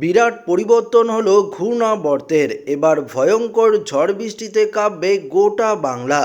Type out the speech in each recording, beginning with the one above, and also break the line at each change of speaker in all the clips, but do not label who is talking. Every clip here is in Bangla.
বিরাট পরিবর্তন হলো ঘূর্ণাবর্তের। এবার ভয়ঙ্কর ঝড় বৃষ্টিতে কাঁপবে গোটা বাংলা।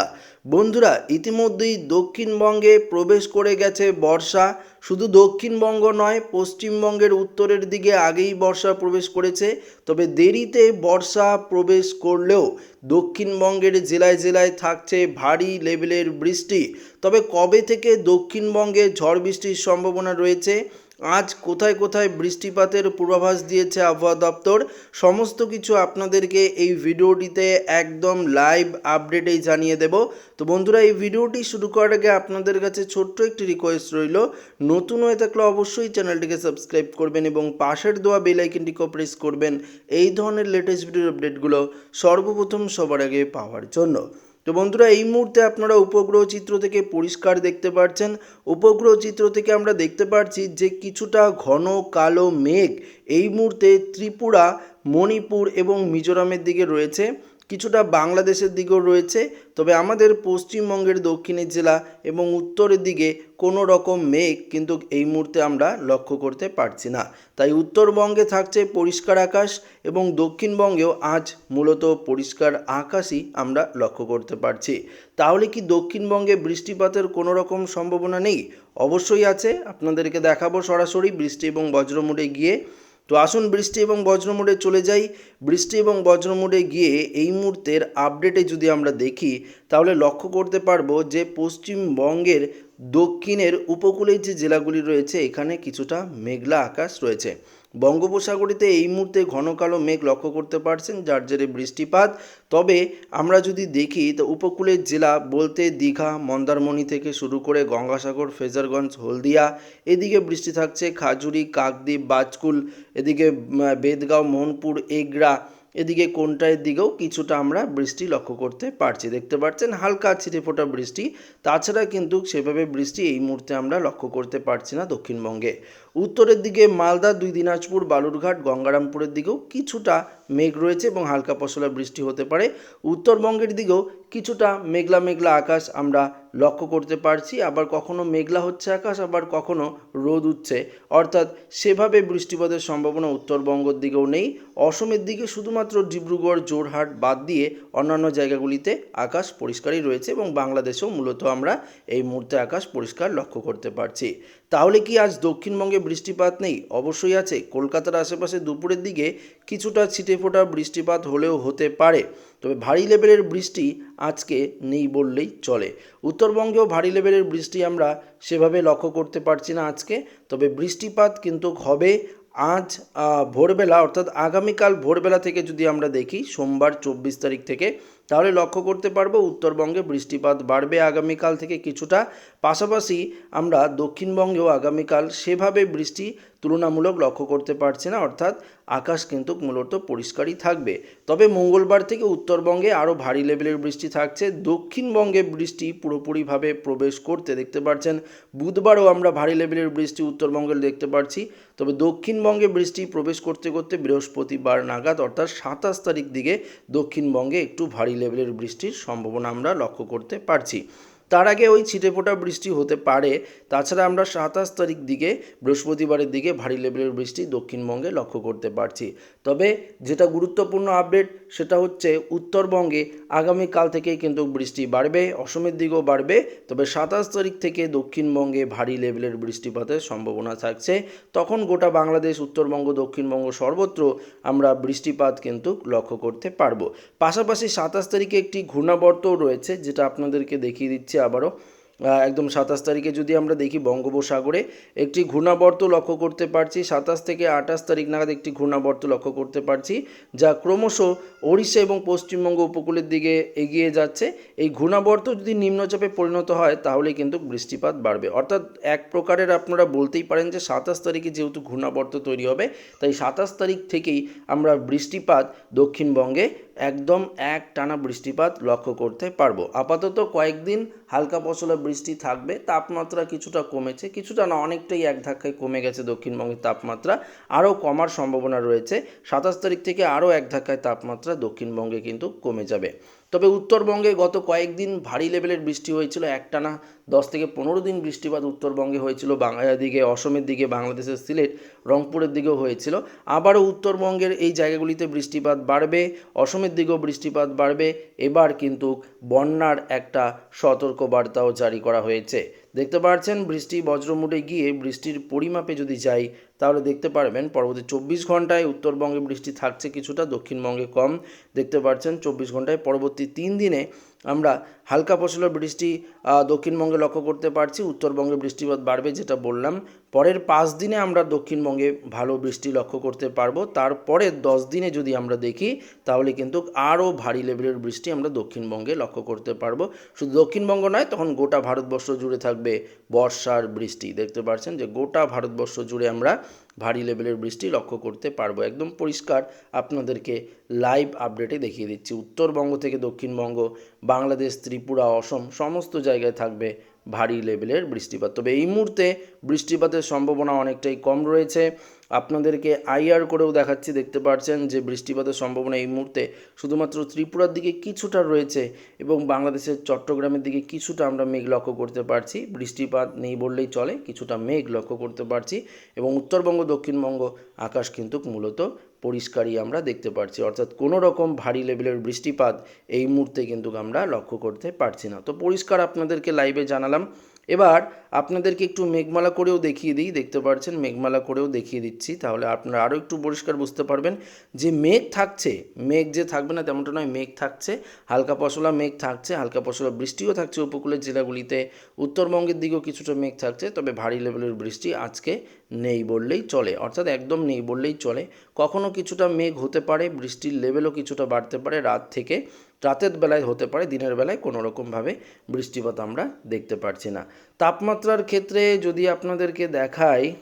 বন্ধুরা, ইতিমধ্যেই দক্ষিণবঙ্গে প্রবেশ করে গেছে বর্ষা। শুধু দক্ষিণবঙ্গ নয়, পশ্চিমবঙ্গের উত্তরের দিকে আগেই বর্ষা প্রবেশ করেছে। তবে দেরিতে বর্ষা প্রবেশ করলেও দক্ষিণবঙ্গের জেলায় জেলায় থাকছে ভারী লেভেলের বৃষ্টি। তবে কবে থেকে দক্ষিণবঙ্গে ঝড় বৃষ্টির সম্ভাবনা রয়েছে? আজ কোথায় কোথায় বৃষ্টিপাতের পূর্বাভাস দিয়েছে আবহাওয়া দপ্তর, সমস্ত কিছু আপনাদেরকে এই ভিডিওটিতে একদম লাইভ আপডেটেই জানিয়ে দেব। তো বন্ধুরা, এই ভিডিওটি শুরু করার আগে আপনাদের কাছে ছোট্ট একটি রিকোয়েস্ট রইল। নতুন হয়ে থাকলে অবশ্যই চ্যানেলটিকে সাবস্ক্রাইব করবেন এবং পাশের দেওয়া বেল আইকনটিকেও প্রেস করবেন। এই ধরনের লেটেস্ট ভিডিওর আপডেটগুলো সর্বপ্রথম সবার আগে পাওয়ার জন্য। তো বন্ধুরা, এই মুহূর্তে আপনারা উপগ্রহ চিত্র থেকে পরিষ্কার দেখতে পাচ্ছেন উপগ্রহ চিত্র থেকে আমরা দেখতে পাচ্ছি যে কিছুটা ঘন কালো মেঘ এই মুহূর্তে ত্রিপুরা, মণিপুর এবং মিজোরামের দিকে রয়েছে। কিছুটা বাংলাদেশের দিকেও রয়েছে, তবে আমাদের পশ্চিমবঙ্গের দক্ষিণের জেলা এবং উত্তরের দিকে কোনো রকম মেঘ কিন্তু এই মুহূর্তে আমরা লক্ষ্য করতে পারছি না। তাই উত্তরবঙ্গে থাকছে পরিষ্কার আকাশ এবং দক্ষিণবঙ্গেও আজ মূলত পরিষ্কার আকাশই আমরা লক্ষ্য করতে পারছি। তাহলে কি দক্ষিণবঙ্গে বৃষ্টিপাতের কোনো রকম সম্ভাবনা নেই? অবশ্যই আছে, আপনাদেরকে দেখাবো সরাসরি বৃষ্টি এবং বজ্রমুড়ে গিয়ে। তো আসুন বৃষ্টি এবং বজ্রমোডে চলে যাই। বৃষ্টি এবং বজ্রমোডে গিয়ে এই মুহূর্তের আপডেটে যদি আমরা দেখি, তাহলে লক্ষ্য করতে পারব যে পশ্চিমবঙ্গের দক্ষিণের উপকূলের যে জেলাগুলি রয়েছে, এখানে কিছুটা মেঘলা আকাশ রয়েছে। বঙ্গোপসাগরীতে এই মুহূর্তে ঘন কালো মেঘ লক্ষ্য করতে পারছেন, যার জেরে বৃষ্টিপাত। তবে আমরা যদি দেখি, তো উপকূলের জেলা বলতে দীঘা, মন্দারমণি থেকে শুরু করে গঙ্গাসাগর, ফেজারগঞ্জ, হলদিয়া, এদিকে বৃষ্টি থাকছে। খাজুরি, কাকদ্বীপ, বাজকুল, এদিকে বেদগাঁও, মোহনপুর, এগরা এদিকে কোনটার দিকেও কিছুটা আমরা বৃষ্টি লক্ষ্য করতে পারছি। দেখতে পাচ্ছেন হালকা ছিটে ফোটা বৃষ্টি। তাছাড়া কিন্তু সেভাবে বৃষ্টি এই মুহূর্তে আমরা লক্ষ্য করতে পারছি না দক্ষিণবঙ্গে। উত্তরের দিকে মালদা, দুই দিনাজপুর, বালুরঘাট, গঙ্গারামপুরের দিকেও কিছুটা মেঘ রয়েছে এবং হালকা পশলা বৃষ্টি হতে পারে। উত্তরবঙ্গের দিকেও কিছুটা মেঘলা মেঘলা আকাশ আমরা লক্ষ্য করতে পারছি। আবার কখনো মেঘলা হচ্ছে আকাশ, আবার কখনো রোদ উঠছে। অর্থাৎ সেভাবে বৃষ্টিপাতের সম্ভাবনা উত্তরবঙ্গের দিকেও নেই। অসমের দিকে শুধুমাত্র ডিব্রুগড় জোরহাট বাদ দিয়ে অন্যান্য জায়গাগুলিতে আকাশ পরিষ্কারই রয়েছে এবং বাংলাদেশেও মূলত আমরা এই মুহূর্তে আকাশ পরিষ্কার লক্ষ্য করতে পারছি। তাহলে কি আজ দক্ষিণবঙ্গে বৃষ্টিপাত নেই? অবশ্যই আছে। কলকাতার আশেপাশে দুপুরের দিকে কিছুটা ছিটে ফোটা বৃষ্টিপাত হলেও হতে পারে। তবে ভারী লেভেলের বৃষ্টি আজকে নেই বললেই চলে। উত্তরবঙ্গেও ভারী লেভেলের বৃষ্টি আমরা সেভাবে লক্ষ্য করতে পারছি না আজকে। তবে বৃষ্টিপাত কিন্তু হবে আজ ভোরবেলা, অর্থাৎ আগামীকাল ভোরবেলা থেকে যদি আমরা দেখি, সোমবার চব্বিশ তারিখ থেকে তাহলে লক্ষ্য করতে পারব উত্তরবঙ্গে বৃষ্টিপাত বাড়বে আগামীকাল থেকে কিছুটা। পাশাপাশি আমরা দক্ষিণবঙ্গেও আগামীকাল সেভাবে বৃষ্টি তুলনামূলক লক্ষ্য করতে পারছি না, অর্থাৎ আকাশ কিন্তু মূলত পরিষ্কারই থাকবে। তবে মঙ্গলবার থেকে উত্তরবঙ্গে আরও ভারী লেভেলের বৃষ্টি থাকছে। দক্ষিণবঙ্গে বৃষ্টি পুরোপুরিভাবে প্রবেশ করতে দেখতে পাচ্ছেন বুধবারও আমরা ভারী লেভেলের বৃষ্টি উত্তরবঙ্গে দেখতে পাচ্ছি তবে দক্ষিণবঙ্গে বৃষ্টি প্রবেশ করতে করতে বৃহস্পতিবার নাগাদ, অর্থাৎ সাতাশ তারিখ দিকে দক্ষিণবঙ্গে একটু ভারী লেভেলের বৃষ্টির সম্ভাবনা আমরা লক্ষ্য করতে পারছি। তার আগে ওই ছিটেফোঁটা বৃষ্টি হতে পারে। তাছাড়া আমরা সাতাশ তারিখ দিকে, বৃহস্পতিবারের দিকে ভারী লেভেলের বৃষ্টি দক্ষিণবঙ্গে লক্ষ্য করতে পারছি। তবে যেটা গুরুত্বপূর্ণ আপডেট, সেটা হচ্ছে উত্তরবঙ্গে আগামীকাল থেকেই কিন্তু বৃষ্টি বাড়বে, অসমের দিকেও বাড়বে। তবে সাতাশ তারিখ থেকে দক্ষিণবঙ্গে ভারী লেভেলের বৃষ্টিপাতের সম্ভাবনা থাকছে। তখন গোটা বাংলাদেশ, উত্তরবঙ্গ, দক্ষিণবঙ্গ সর্বত্র আমরা বৃষ্টিপাত কিন্তু লক্ষ্য করতে পারব। পাশাপাশি সাতাশ তারিখে একটি ঘূর্ণাবর্তও রয়েছে, যেটা আপনাদেরকে দেখিয়ে দিচ্ছি আবারও একদম সাতাশ তারিখে যদি আমরা দেখি বঙ্গোপসাগরে একটি ঘূর্ণাবর্ত লক্ষ্য করতে পারছি, সাতাশ থেকে আঠাশ তারিখ নাগাদ একটি ঘূর্ণাবর্ত লক্ষ্য করতে পারছি, যা ক্রমশ ওড়িশা এবং পশ্চিমবঙ্গ উপকূলের দিকে এগিয়ে যাচ্ছে। এই ঘূর্ণাবর্ত যদি নিম্নচাপে পরিণত হয়, তাহলে কিন্তু বৃষ্টিপাত বাড়বে। অর্থাৎ এক প্রকারের আপনারা বলতেই পারেন যে সাতাশ তারিখে যেহেতু ঘূর্ণাবর্ত তৈরি হবে, তাই সাতাশ তারিখ থেকেই আমরা বৃষ্টিপাত দক্ষিণবঙ্গে একদম এক টানা বৃষ্টিপাত লক্ষ্য করতে পারব। আপাতত কয়েকদিন হালকা পশলা বৃষ্টি থাকবে, তাপমাত্রা কিছুটা কমেছে, কিছুটা না, অনেকটাই এক ধাক্কায় কমে গেছে দক্ষিণবঙ্গের তাপমাত্রা, আরও কমার সম্ভাবনা রয়েছে, সাতাশ তারিখ থেকে আরও এক ধাক্কায় তাপমাত্রা দক্ষিণবঙ্গে কিন্তু কমে যাবে। তবে উত্তরবঙ্গে গত কয়েকদিন ভারী লেভেলের বৃষ্টি হয়েছিল, একটানা দশ থেকে পনেরো দিন বৃষ্টিপাত উত্তরবঙ্গে হয়েছিল, বাংলার দিকে, অসমের দিকে, বাংলাদেশের সিলেট, রংপুরের দিকেও হয়েছিল। আবারও উত্তরবঙ্গের এই জায়গাগুলিতে বৃষ্টিপাত বাড়বে, অসমের দিকেও বৃষ্টিপাত বাড়বে। এবার কিন্তু বন্যার একটা সতর্কবার্তাও জারি করা হয়েছে। দেখতে পাচ্ছেন বৃষ্টি বজ্রমুটে গিয়ে বৃষ্টির পরিমাপে যদি যাই, তাহলে দেখতে পারবেন পরবর্তী চব্বিশ ঘন্টায় উত্তরবঙ্গে বৃষ্টি থাকছে কিছুটা, দক্ষিণবঙ্গে কম। দেখতে পাচ্ছেন চব্বিশ ঘন্টায় পরবর্তী তিন দিনে আমরা হালকা পশলা বৃষ্টি দক্ষিণবঙ্গে লক্ষ্য করতে পারছি, উত্তরবঙ্গে বৃষ্টিপাত বাড়বে যেটা বললাম। পরের পাঁচ দিনে আমরা দক্ষিণবঙ্গে ভালো বৃষ্টি লক্ষ্য করতে পারব। তারপরের দশ দিনে যদি আমরা দেখি, তাহলে কিন্তু আরও ভারী লেভেলের বৃষ্টি আমরা দক্ষিণবঙ্গে লক্ষ্য করতে পারব। শুধু দক্ষিণবঙ্গ নয়, তখন গোটা ভারতবর্ষ জুড়ে থাকবে বর্ষার বৃষ্টি। দেখতে পাচ্ছেন যে গোটা ভারতবর্ষ জুড়ে আমরা ভারী লেভেলের বৃষ্টি লক্ষ্য করতে পারব। একদম পরিষ্কার আপনাদেরকে লাইভ আপডেটে দেখিয়ে দিচ্ছি। উত্তরবঙ্গ থেকে দক্ষিণবঙ্গ বাংলাদেশ, ত্রিপুরা, অসম সমস্ত জায়গায় থাকবে ভারী লেভেলের বৃষ্টিপাত। তবে এই মুহূর্তে বৃষ্টিপাতের সম্ভাবনা অনেকটাই কম রয়েছে। আপনাদেরকে আইআর করেও দেখাচ্ছি, দেখতে পাচ্ছেন যে বৃষ্টিপাতের সম্ভাবনা এই মুহূর্তে শুধুমাত্র ত্রিপুরার দিকে কিছুটা রয়েছে এবং বাংলাদেশের চট্টগ্রামের দিকে কিছুটা আমরা মেঘ লক্ষ্য করতে পারছি। বৃষ্টিপাত নেই বললেই চলে, কিছুটা মেঘ লক্ষ্য করতে পারছি এবং উত্তরবঙ্গ, দক্ষিণবঙ্গ, আকাশ কিন্তু মূলত পরিষ্কারই আমরা দেখতে পাচ্ছি অর্থাৎ কোনো রকম ভারী লেভেলের বৃষ্টিপাত এই মুহূর্তে কিন্তু আমরা লক্ষ্য করতে পারছি না। তো পরিষ্কার আপনাদেরকে লাইভে জানালাম। এবার আপনাদেরকে একটু মেঘমালা করেও দেখিয়ে দিই। দেখতে পাচ্ছেন মেঘমালা করেও দেখিয়ে দিচ্ছি। তাহলে আপনারা আরও একটু পরিষ্কার বুঝতে পারবেন যে মেঘ থাকছে। মেঘ যে থাকবে না তেমনটা নয়, মেঘ থাকছে। হালকা পশলা মেঘ থাকছে, হালকা পশলা বৃষ্টিও থাকছে উপকূলের জেলাগুলিতে। উত্তরবঙ্গের দিকেও কিছুটা মেঘ থাকছে, তবে ভারী লেভেলের বৃষ্টি আজকে নেই বললেই চলে, অর্থাৎ একদম নেই বললেই চলে। কখনো কিছুটা মেঘ হতে পারে, বৃষ্টির লেভেলও কিছুটা বাড়তে পারে, রাত থেকে রাতের বেলায় হতে পারে, দিনের বেলায় কোনো রকমভাবে বৃষ্টিপাত আমরা দেখতে পারছি না। তাপমাত্রার ক্ষেত্রে যদি আপনাদেরকে দেখাই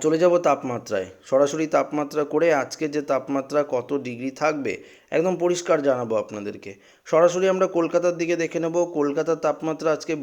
চলে যাব তাপমাত্রায়। সরাসরি তাপমাত্রা করে আজকে যে তাপমাত্রা কত ডিগ্রি থাকবে একদম পরিষ্কার জানাব আপনাদেরকে। সরাসরি আমরা কলকাতার দিকে দেখে নেব। কলকাতার তাপমাত্রা আজকে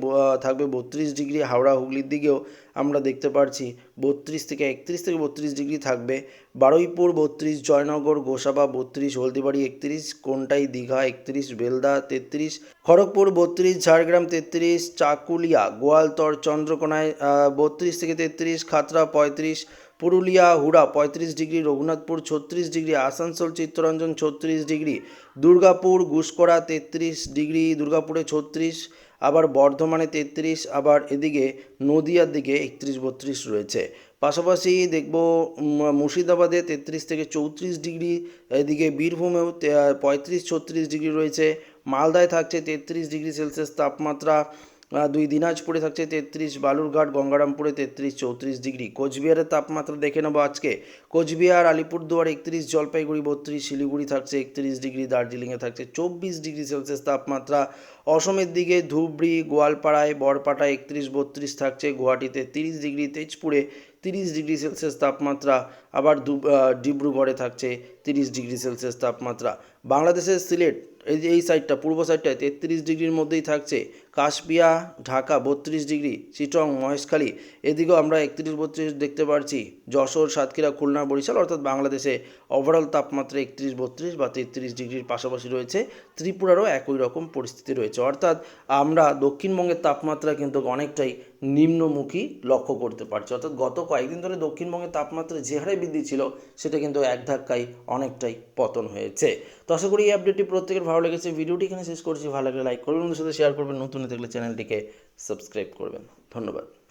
থাকবে বত্রিশ ডিগ্রি, হাওড়া হুগলির দিকেও আমরা দেখতে পারছি বত্রিশ থেকে একত্রিশ থেকে বত্রিশ ডিগ্রি থাকবে। বারুইপুর বত্রিশ, জয়নগর, গোসাবা বত্রিশ, হলদিবাড়ি একত্রিশ, কোনটাই দীঘা একত্রিশ, বেলদা তেত্রিশ, খড়গপুর বত্রিশ, ঝাড়গ্রাম তেত্রিশ, চাকুলিয়া, গোয়ালতর, চন্দ্রকোনায় বত্রিশ থেকে তেত্রিশ, খাতড়া পঁয়ত্রিশ পুরুলিয়া, হুড়া পঁয়ত্রিশ ডিগ্রি, রঘুনাথপুর ছত্রিশ ডিগ্রি, আসানসোল, চিত্তরঞ্জন ছত্রিশ ডিগ্রি, দুর্গাপুর, গুসকরা তেত্রিশ ডিগ্রি, দুর্গাপুরে ছত্রিশ, আবার বর্ধমানে তেত্রিশ, আবার এদিকে নদিয়ার দিকে একত্রিশ বত্রিশ রয়েছে। পাশাপাশি দেখব মুর্শিদাবাদে তেত্রিশ থেকে চৌত্রিশ ডিগ্রি, এদিকে বীরভূমেও পঁয়ত্রিশ, ছত্রিশ ডিগ্রি রয়েছে। মালদায় থাকছে তেত্রিশ ডিগ্রি সেলসিয়াস তাপমাত্রা। দুই দিনাজপুরে থাকছে তেত্রিশ, বালুরঘাট, গঙ্গারামপুরে তেত্রিশ, চৌত্রিশ ডিগ্রি। কোচবিহারের তাপমাত্রা দেখে নেব আজকে। কোচবিহার, আলিপুরদুয়ার একত্রিশ, জলপাইগুড়ি বত্রিশ, শিলিগুড়ি থাকছে একত্রিশ ডিগ্রি, দার্জিলিংয়ে থাকছে চব্বিশ ডিগ্রি সেলসিয়াস তাপমাত্রা। অসমের দিকে ধুবড়ি, গোয়ালপাড়ায় বরপাটা একত্রিশ, বত্রিশ থাকছে, গুয়াহাটিতে তিরিশ ডিগ্রি, তেজপুরে তিরিশ ডিগ্রি সেলসিয়াস তাপমাত্রা, আবার দু ডিব্রুগড়ে থাকছে তিরিশ ডিগ্রি সেলসিয়াস তাপমাত্রা। বাংলাদেশের সিলেট, এই যে এই সাইডটা, পূর্ব সাইডটায় তেত্রিশ ডিগ্রির মধ্যেই থাকছে। কাশপিয়া ঢাকা, বত্রিশ ডিগ্রি। চিটং মহেশখালী, এদিকেও আমরা একত্রিশ, বত্রিশ দেখতে পারছি। যশোর, সাতক্ষীরা, খুলনা, বরিশাল, অর্থাৎ বাংলাদেশে ওভারঅল তাপমাত্রা একত্রিশ, বত্রিশ বা তেত্রিশ ডিগ্রির পাশাপাশি রয়েছে। ত্রিপুরারও একই রকম পরিস্থিতি রয়েছে। অর্থাৎ আমরা দক্ষিণবঙ্গের তাপমাত্রা কিন্তু অনেকটাই নিম্নমুখী লক্ষ্য করতে পারছি। অর্থাৎ গত কয়েকদিন ধরে দক্ষিণবঙ্গের তাপমাত্রা যে হারে বৃদ্ধি ছিল, সেটা কিন্তু এক ধাক্কায় অনেকটাই পতন হয়েছে। তো আশা করি এই আপডেটটি প্রত্যেকের ভালো লেগেছে। ভিডিওটি এখানে শেষ করছি। ভালো লাগলে লাইক করবেন সাথে শেয়ার করবেন। নতুন থাকলে চ্যানেলটিকে সাবস্ক্রাইব করবেন। ধন্যবাদ।